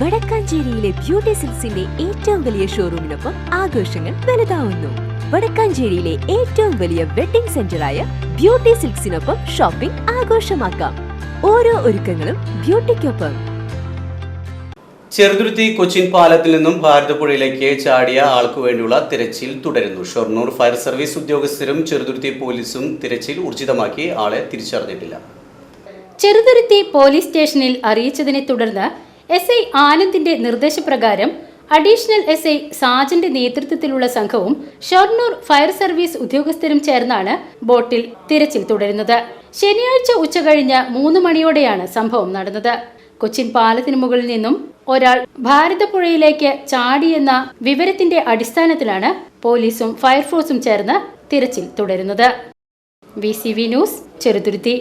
വടക്കാഞ്ചേരിയിലെ beauty സിൽസിന്റെ ഏറ്റവും വലിയ ഷോറൂമിനൊപ്പം ആഘോഷങ്ങൾ വലുതാവുന്നു. വടക്കാഞ്ചേരിയിലെ ഏറ്റവും വലിയ വെഡിംഗ് സെന്ററായ ബ്യൂട്ടി സിൽക്സിനൊപ്പം ഷോപ്പിംഗ് ആഘോഷമാക്കാം. ഓരോ ഒരുക്കങ്ങളും ബ്യൂട്ടിക്കൊപ്പം. ചെറുതുരുത്തി കൊച്ചിൻ പാലത്തിൽ നിന്നും ഭാരതപ്പുഴയിലേക്ക് ചാടിയ ആൾക്കു വേണ്ടിയുള്ള തിരച്ചിൽ തുടരുന്നു. ഷൊർണൂർ ഫയർ സർവീസ് ഉദ്യോഗസ്ഥരും ചെറുതുരുത്തി പോലീസും തിരച്ചിൽ ഊർജിതമാക്കി ആളെ തിരിച്ചറിഞ്ഞിട്ടില്ല. ചെറുതുരുത്തി പോലീസ് സ്റ്റേഷനിൽ അറിയിച്ചതിനെ തുടർന്ന് എസ് ഐ ആനന്ദിന്റെ നിർദ്ദേശപ്രകാരം അഡീഷണൽ എസ് ഐ സാജന്റെ നേതൃത്വത്തിലുള്ള സംഘവും ഷൊർണൂർ ഫയർ സർവീസ് ഉദ്യോഗസ്ഥരും ചേർന്നാണ് ബോട്ടിൽ തിരച്ചിൽ തുടരുന്നത്. ശനിയാഴ്ച ഉച്ചകഴിഞ്ഞ് മൂന്ന് മണിയോടെയാണ് സംഭവം നടന്നത്. കൊച്ചിൻ പാലത്തിന് മുകളിൽ നിന്നും ഒരാൾ ഭാരതപ്പുഴയിലേക്ക് ചാടിയെന്ന വിവരത്തിന്റെ അടിസ്ഥാനത്തിലാണ് പോലീസും ഫയർഫോഴ്സും ചേർന്ന് തിരച്ചിൽ തുടരുന്നത്. V C V news Cheruthuruthy.